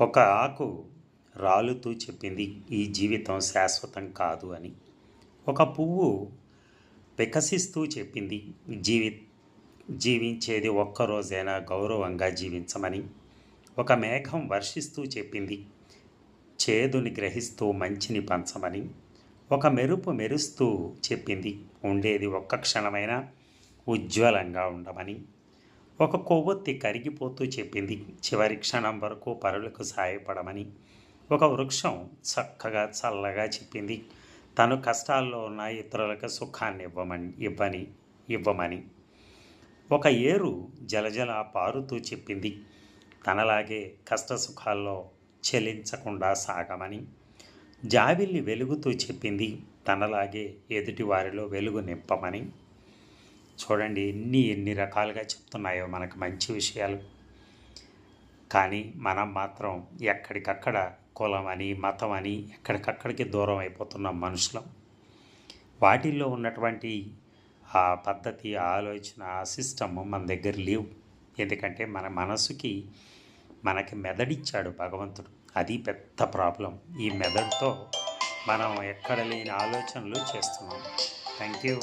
ఒక ఆకు రాలుతూ చెప్పింది ఈ జీవితం శాశ్వతం కాదు అని. ఒక పువ్వు వికసిస్తూ చెప్పింది జీవి జీవించేది ఒక్కరోజైనా గౌరవంగా జీవించమని. ఒక మేఘం వర్షిస్తూ చెప్పింది చేదుని గ్రహిస్తూ మంచిని పంచమని. ఒక మెరుపు మెరుస్తూ చెప్పింది ఉండేది ఒక్క క్షణమైనా ఉజ్వలంగా ఉండమని. ఒక కొవ్వొత్తి కరిగిపోతూ చెప్పింది. చివరి క్షణం వరకు పరులకు సాయపడమని. ఒక వృక్షం చక్కగా చల్లగా చెప్పింది. తను కష్టాల్లో ఉన్న ఇతరులకు సుఖాన్ని ఇవ్వమని ఇవ్వని ఇవ్వమని. ఒక ఏరు జలజల పారుతూ చెప్పింది. తనలాగే కష్ట సుఖాల్లో చెలించకుండా సాగమని. జాబిల్లి వెలుగుతూ చెప్పింది. తనలాగే ఎదుటి వారిలో వెలుగు నింపమని. చూడండి ఎన్ని ఎన్ని రకాలుగా చెప్తున్నాయో మనకు మంచి విషయాలు. కానీ మనం మాత్రం ఎక్కడికక్కడ కులం అని మతం అని ఎక్కడికక్కడికి దూరం అయిపోతున్నాం మనుషులం. వాటిల్లో ఉన్నటువంటి ఆ పద్ధతి ఆలోచన ఆ సిస్టమ్ మన దగ్గర లేవు. ఎందుకంటే మన మనసుకి మనకి మెదడిచ్చాడు భగవంతుడు. అది పెద్ద ప్రాబ్లం. ఈ మెదడుతో మనం ఎక్కడ లేని ఆలోచనలు చేస్తున్నాం. Thank you.